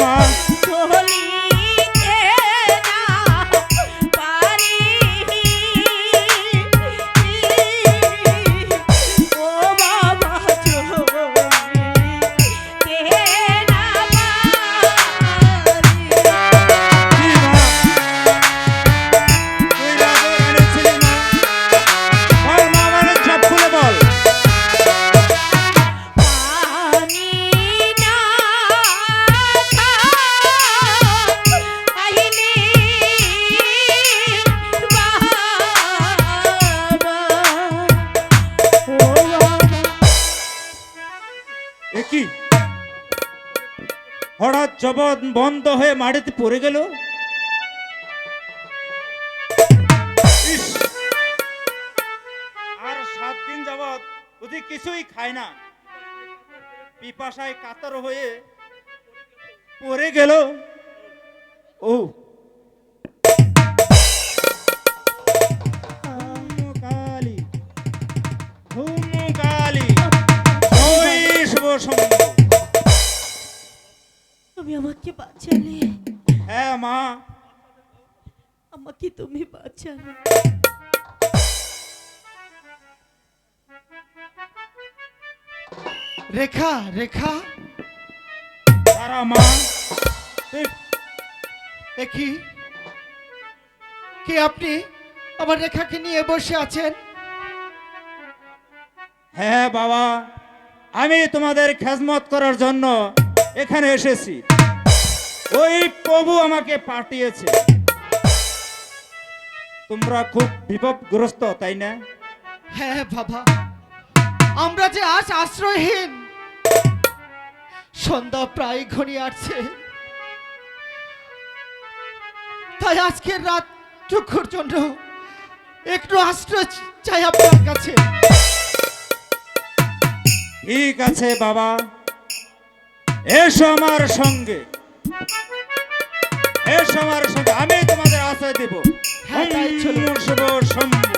মা কি? হঠাৎ জবন বন্ধ হয়ে মাটিতে পড়ে গেল? আর সাত দিন যাবৎ যদি কিছুই খায় না। পিপাসায় কাতর হয়ে পড়ে গেল। ও তুমি আমাকে বাঁচালে। হ্যাঁ মা। আমাকে তুমি বাঁচালে। রেখা রেখা। তারা মা। দেখি। কি আপনি? আমার রেখাকে নিয়ে বসে আছেন। হ্যাঁ বাবা। আমি তোমাদের খেজমত করার জন্য এখানে এসেছি। ওই প্রভু আমাকে পাঠিয়েছে। তোমরা খুব বিপদগ্রস্ত তাই না? হ্যাঁ বাবা। আমরা যে আজ আশ্রয়হীন সন্ধ্যা প্রায় ঘনিয়ে আসছে। তাই আজকের রাত টুকুর জন্য একটু আশ্রয় চাই আপনার কাছে। ঠিক আছে বাবা। এসো আমার সঙ্গে। এসো আমার সঙ্গে। আমি তোমাদের আশ্রয় দেব। সঙ্গে শুভ শম্ভু